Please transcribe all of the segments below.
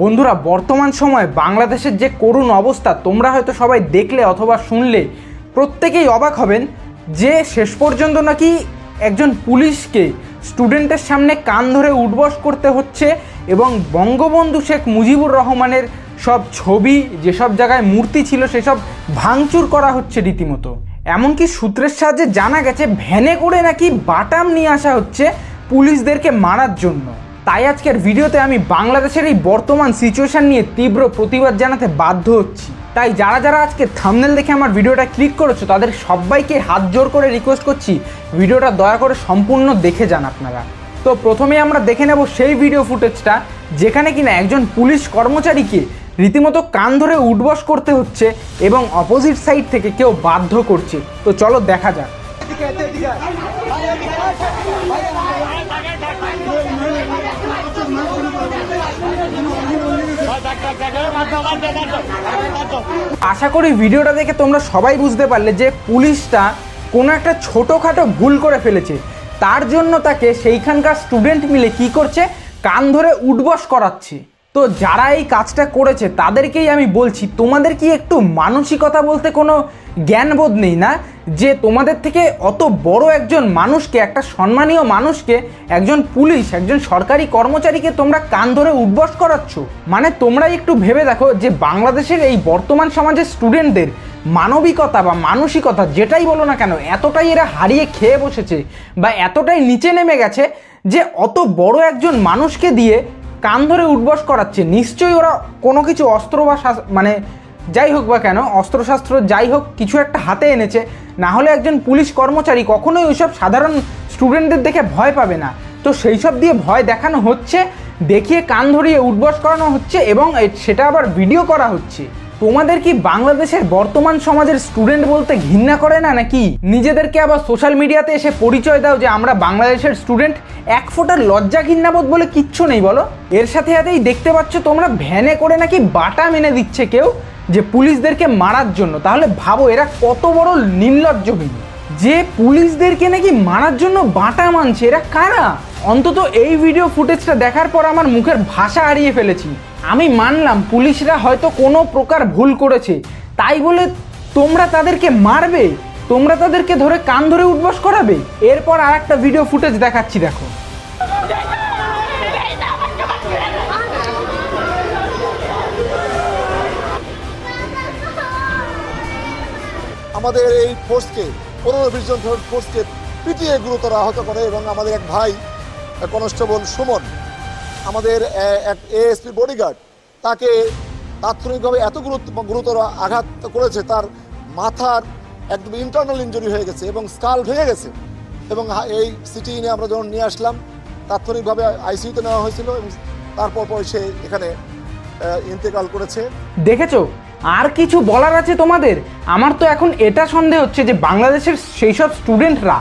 বন্ধুরা, বর্তমান সময়ে বাংলাদেশের যে করুণ অবস্থা, তোমরা হয়তো সবাই দেখলে অথবা শুনলে, প্রত্যেকেই অবাক হবেন যে শেষ পর্যন্ত নাকি একজন পুলিশকে স্টুডেন্টের সামনে কান ধরে উঠবস করতে হচ্ছে এবং বঙ্গবন্ধু শেখ মুজিবুর রহমানের সব ছবি, যেসব জায়গায় মূর্তি ছিল, সেসব ভাঙচুর করা হচ্ছে রীতিমতো। এমনকি সূত্রের সাহায্যে জানা গেছে, ভ্যানে করে নাকি বাটাম নিয়ে আসা হচ্ছে পুলিশদেরকে মারার জন্য। তাই আজকের ভিডিওতে আমি বাংলাদেশের এই বর্তমান সিচুয়েশন নিয়ে তীব্র প্রতিবাদ জানাতে বাধ্য হচ্ছি। তাই যারা যারা আজকে থামনেল দেখে আমার ভিডিওটা ক্লিক করেছ, তাদের সবাইকে হাত জোর করে রিকোয়েস্ট করছি, ভিডিওটা দয়া করে সম্পূর্ণ দেখে যান আপনারা। তো প্রথমে আমরা দেখে নেব সেই ভিডিও ফুটেজটা যেখানে কিনা একজন পুলিশ কর্মচারীকে রীতিমতো কান ধরে উঠবস করতে হচ্ছে এবং অপোজিট সাইড থেকে কেউ বাধ্য করছে। তো চলো দেখা যাক। আশা করি ভিডিওটা দেখে তোমরা সবাই বুঝতে পারলে যে পুলিশটা কোনো একটা ছোটোখাটো ভুল করে ফেলেছে। তার জন্য তাকে সেইখানকার স্টুডেন্ট মিলে কি করছে? কান ধরে উঠবস করাচ্ছে। তো যারা এই কাজটা করেছে, তাদেরকেই আমি বলছি, তোমাদের কি একটু মানসিকতা বলতে কোনো জ্ঞানবোধ নেই না? যে তোমাদের থেকে অত বড় একজন মানুষকে, একটা সম্মানীয় মানুষকে, একজন পুলিশ, একজন সরকারি কর্মচারীকে তোমরা কান ধরে উঠবস করাচ্ছ? মানে তোমরাই একটু ভেবে দেখো যে বাংলাদেশের এই বর্তমান সমাজের স্টুডেন্টদের মানবিকতা বা মানসিকতা, যেটাই বলো না কেন, এতটাই এরা হারিয়ে খেয়ে বসেছে বা এতটাই নিচে নেমে গেছে যে অত বড় একজন মানুষকে দিয়ে কান ধরে উঠবস করাচ্ছে, নিশ্চয়ই ওরা কোনো কিছু অস্ত্র বা মানে যাই হোক বা কেন, অস্ত্রশাস্ত্র যাই হোক কিছু একটা হাতে এনেছে, না হলে একজন পুলিশ কর্মচারী কখনোই ওইসব সাধারণ স্টুডেন্টদের দেখে ভয় পাবে না। তো সেই সব দিয়ে ভয় দেখানো হচ্ছে, দেখিয়ে কান ধরিয়ে উঠবস করানো হচ্ছে এবং সেটা আবার ভিডিও করা হচ্ছে। তোমাদের কি বাংলাদেশের বর্তমান সমাজের স্টুডেন্ট বলতে ঘৃণা করে না নাকি? নিজেদেরকে আবার সোশ্যাল মিডিয়াতে এসে পরিচয় দাও যে আমরা বাংলাদেশের স্টুডেন্ট এক ফোটার লজ্জা ঘৃণাবোধ বলে কিচ্ছু নেই বলো। এর সাথে সাথেই দেখতে পাচ্ছ তোমরা ভ্যানে করে নাকি বাটা মেনে দিচ্ছে কেউ যে পুলিশদেরকে মারার জন্য। তাহলে ভাবো এরা কত বড় নির্লজ্জহীন যে পুলিশদেরকে নাকি মারার জন্য বাটা মানছে, এরা কারা? অন্তত এই ভিডিও ফুটেজটা দেখার পর আমার মুখের ভাষা হারিয়ে ফেলেছি। আমি মানলাম পুলিশরা হয়তো কোনো প্রকার ভুল করেছে। তাই বলে তোমরা তাদেরকে মারবে? তোমরা তাদেরকে ধরে কান ধরে উঠবস করাবে? এরপর আর একটা ভিডিও ফুটেজ দেখাচ্ছি, দেখো। আমাদের এই ফোর্সকে পনেরো বিশ জন ফোর্সকে পিটিয়ে গুরুতর আহত করে এবং আমাদের এক ভাই কনস্টেবল সুমন আমাদের এএসপি বডিগার্ড তাকে তাৎক্ষণিকভাবে এত গুরুতর আঘাত করেছে, তার মাথার একদম ইন্টারনাল ইঞ্জুরি হয়ে গেছে এবং স্কাল ভেঙে গেছে এবং এই সিটি নিয়ে আমরা যখন নিয়ে আসলাম, তাৎক্ষণিকভাবে আইসিইউতে নেওয়া হয়েছিল এবং তারপর পর সে এখানে ইন্তেকাল করেছে। দেখেছ? আর কিছু বলার আছে তোমাদের? আমার তো এখন এটা সন্দেহ হচ্ছে যে বাংলাদেশের সেই সব স্টুডেন্টরা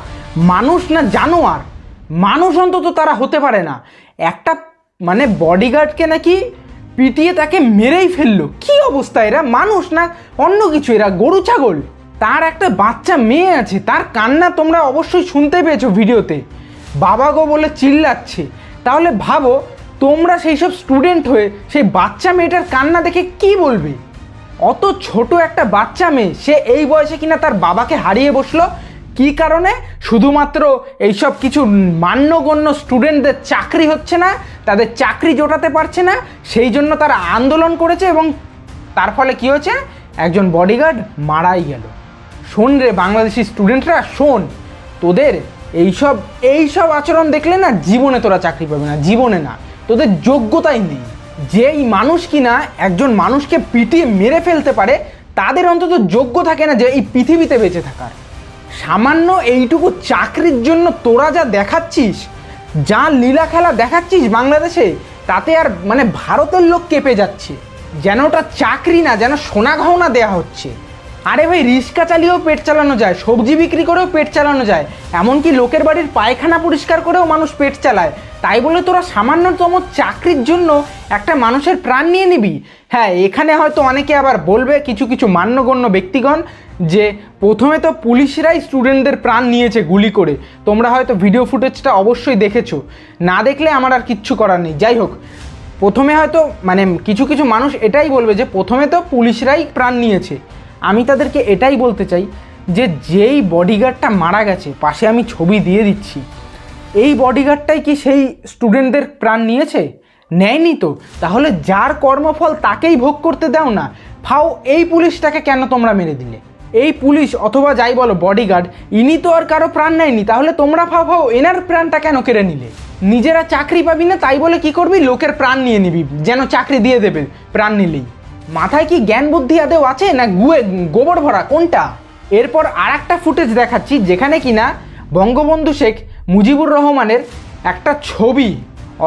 মানুষ না জানোয়ার? মানুষ অন্তত তারা হতে পারে না। একটা মানে বডিগার্ডকে নাকি পিটিয়ে তাকে মেরেই ফেলল। কি অবস্থা এরা? মানুষ না? অন্য কিছু, এরা গরু ছাগল। তার একটা বাচ্চা মেয়ে আছে, তার কান্না তোমরা অবশ্যই শুনতে পেয়েছ ভিডিওতে। বাবা গো বলে চিল্লাচ্ছে। তাহলে ভাবো, তোমরা সেই সব স্টুডেন্ট হয়ে সেই বাচ্চা মেয়েটার কান্না দেখে কি বলবে? অত ছোট একটা বাচ্চা মেয়ে, সে এই বয়সে কিনা তার বাবাকে হারিয়ে বসল? কি কারণে? শুধুমাত্র এইসব কিছু মান্যগণ্য স্টুডেন্টদের চাকরি হচ্ছে না, তাদের চাকরি জোটাতে পারছে না, সেই জন্য তারা আন্দোলন করেছে এবং তার ফলে কি হয়েছে? একজন বডিগার্ড মারাই গেল। শোন রে বাংলাদেশি স্টুডেন্টরা শোন, তোদের এইসব এইসব আচরণ দেখলে না জীবনে তোরা চাকরি পাবে না, জীবনে না। তোদের যোগ্যতাই নেই। যেই মানুষ কিনা একজন মানুষকে পিটিয়ে মেরে ফেলতে পারে, তাদের অন্তত যোগ্য থাকে না যে এই পৃথিবীতে বেঁচে থাকার। সামান্য এইটুকু চাকরির জন্য তোরা যা দেখাচ্ছিস, যা লীলা খেলা দেখাচ্ছিস বাংলাদেশে, তাতে আর মানে ভারতের লোক কেঁপে যাচ্ছে। যেন ওটা চাকরি না, যেন সোনা গহনা দেয়া হচ্ছে। আরে ভাই, রিক্সা চালিয়েও পেট চালানো যায়, সবজি বিক্রি করেও পেট চালানো যায়, এমনকি লোকের বাড়ির পায়খানা পরিষ্কার করেও মানুষ পেট চালায়। তাই বলে তোরা সামান্যতম চাকরির জন্য একটা মানুষের প্রাণ নিয়ে নিবি? হ্যাঁ এখানে হয়তো অনেকে আবার বলবে, কিছু কিছু মান্যগণ্য ব্যক্তিগণ যে প্রথমে তো পুলিশরাই স্টুডেন্টদের প্রাণ নিয়েছে গুলি করে। তোমরা হয়তো ভিডিও ফুটেজটা অবশ্যই দেখেছ। না দেখলে আমার আর কিচ্ছু করার নেই। যাই হোক, প্রথমে হয়তো মানে কিছু কিছু মানুষ এটাই বলবে যে প্রথমে তো পুলিশরাই প্রাণ নিয়েছে। আমি তাদেরকে এটাই বলতে চাই যে যেই বডিগার্ডটা মারা গেছে, পাশে আমি ছবি দিয়ে দিচ্ছি, এই বডিগার্ডটাই কি সেই স্টুডেন্টদের প্রাণ নিয়েছে? নেয়নি তো। তাহলে যার কর্মফল তাকেই ভোগ করতে দাও না। ফাও এই পুলিশটাকে কেন তোমরা মেরে দিলে? এই পুলিশ অথবা যাই বলো বডিগার্ড ইনি তো আর কারও প্রাণ নেয়নি, তাহলে তোমরা ফাও এনার প্রাণটা কেন কেড়ে নিলে? নিজেরা চাকরি পাবি না, তাই বলে কি করবি? লোকের প্রাণ নিয়ে নিবি, যেন চাকরি দিয়ে দেবে, প্রাণ নিলেই। মাথায় কি জ্ঞান বুদ্ধি আদেও আছে, না গুয়ে, গোবর ভরা, কোনটা? এরপর আর একটা ফুটেজ দেখাচ্ছি, যেখানে কিনা বঙ্গবন্ধু শেখ মুজিবুর রহমানের একটা ছবি,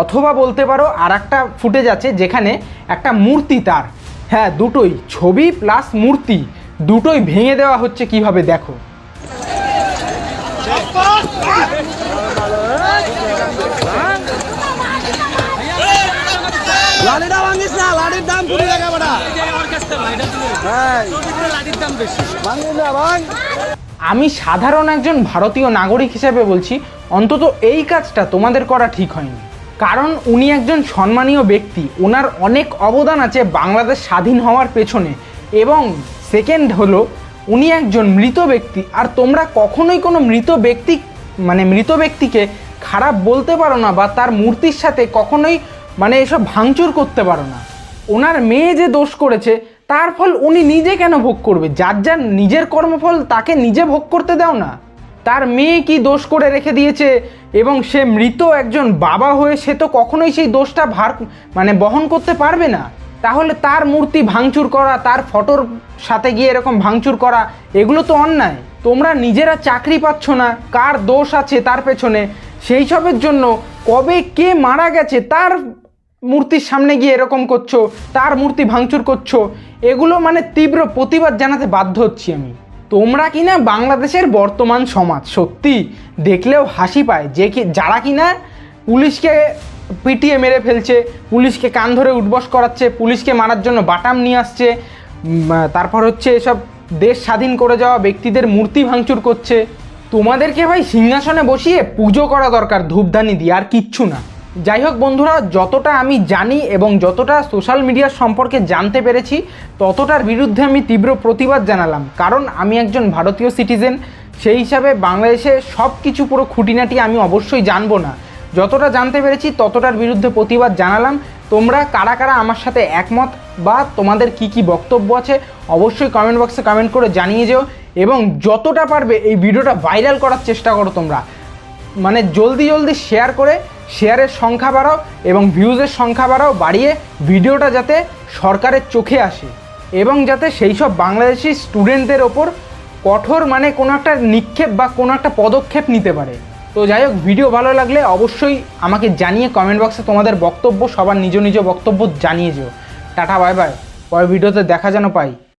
অথবা বলতে পারো আর একটা ফুটেজ আছে, যেখানে একটা মূর্তি তার। হ্যাঁ দুটোই, ছবি প্লাস মূর্তি। দুটোই ভেঙে দেওয়া হচ্ছে কীভাবে দেখো। লাঠিটা ভাঙিস না লাঠির দাম কুড়ি টাকা বেটা। লাঠির দাম বেশি ভাঙিস না ভাঙ আমি সাধারণ একজন ভারতীয় নাগরিক হিসেবে বলছি অন্তত এই কাজটা তোমাদের করা ঠিক হয়নি। কারণ উনি একজন সম্মানীয় ব্যক্তি ওনার অনেক অবদান আছে বাংলাদেশ স্বাধীন হওয়ার পেছনে। এবং সেকেন্ড হলো, উনি একজন মৃত ব্যক্তি। আর তোমরা কখনোই কোনো মৃত ব্যক্তি মানে মৃত ব্যক্তিকে খারাপ বলতে পারো না বা তার মূর্তির সাথে কখনোই মানে এসব ভাঙচুর করতে পারো না। ওনার মেয়ে যে দোষ করেছে, তার ফল উনি নিজে কেন ভোগ করবে? যার যার নিজের কর্মফল তাকে নিজে ভোগ করতে দাও না। তার মেয়ে কি দোষ করে রেখে দিয়েছে? এবং সে মৃত একজন বাবা হয়ে সে তো কখনোই সেই দোষটা ভার মানে বহন করতে পারবে না। তাহলে তার মূর্তি ভাঙচুর করা, তার ফটোর সাথে গিয়ে এরকম ভাঙচুর করা, এগুলো তো অন্যায়। তোমরা নিজেরা চাকরি পাচ্ছ না, কার দোষ আছে তার পেছনে? সেই সবের জন্য কবে কে মারা গেছে, তার মূর্তির সামনে গিয়ে এরকম করছ, তার মূর্তি ভাঙচুর করছ, এগুলো মানে তীব্র প্রতিবাদ জানাতে বাধ্য হচ্ছি আমি। তোমরা কিনা বাংলাদেশের বর্তমান সমাজ, সত্যি দেখলেও হাসি পায়, যে কি যারা কিনা পুলিশকে পিটিয়ে মেরে ফেলছে, পুলিশকে কান ধরে উঠবস করাচ্ছে, পুলিশকে মারার জন্য বাটাম নিয়ে আসছে তারপর হচ্ছে এসব দেশ স্বাধীন করে যাওয়া ব্যক্তিদের মূর্তি ভাঙচুর করছে। তোমাদেরকে ভাই সিংহাসনে বসিয়ে পুজো করা দরকার, ধূপধানি দিয়ে, আর কিচ্ছু না। যাই হোক বন্ধুরা, যতটা আমি জানি এবং যতটা সোশ্যাল মিডিয়ার সম্পর্কে জানতে পেরেছি, ততটার বিরুদ্ধে আমি তীব্র প্রতিবাদ জানালাম। কারণ আমি একজন ভারতীয় সিটিজেন সেই হিসাবে বাংলাদেশে সব কিছু পুরো খুঁটিনাটি আমি অবশ্যই জানব না। যতটা জানতে পেরেছি, ততটার বিরুদ্ধে প্রতিবাদ জানালাম। তোমরা কারা কারা আমার সাথে একমত বা তোমাদের কি কি বক্তব্য আছে, অবশ্যই কমেন্ট বক্সে কমেন্ট করে জানিয়ে যেও এবং যতটা পারবে এই ভিডিওটা ভাইরাল করার চেষ্টা করো তোমরা। মানে জলদি জলদি শেয়ার করে শেয়ারের সংখ্যা বাড়াও এবং ভিউজের সংখ্যা বাড়াও, বাড়িয়ে ভিডিওটা যাতে সরকারের চোখে আসে এবং যাতে সেই সব বাংলাদেশি স্টুডেন্টদের ওপর কঠোর মানে কোনো একটা নিক্ষেপ বা কোনো একটা পদক্ষেপ নিতে পারে। তো যাই হোক ভিডিও ভালো লাগলে অবশ্যই আমাকে জানিয়ে কমেন্ট বক্সে তোমাদের বক্তব্য, সবার নিজ নিজ বক্তব্য জানিয়ে যেও টাটা বাই বাই পরের ভিডিওতে দেখা যেন পাই।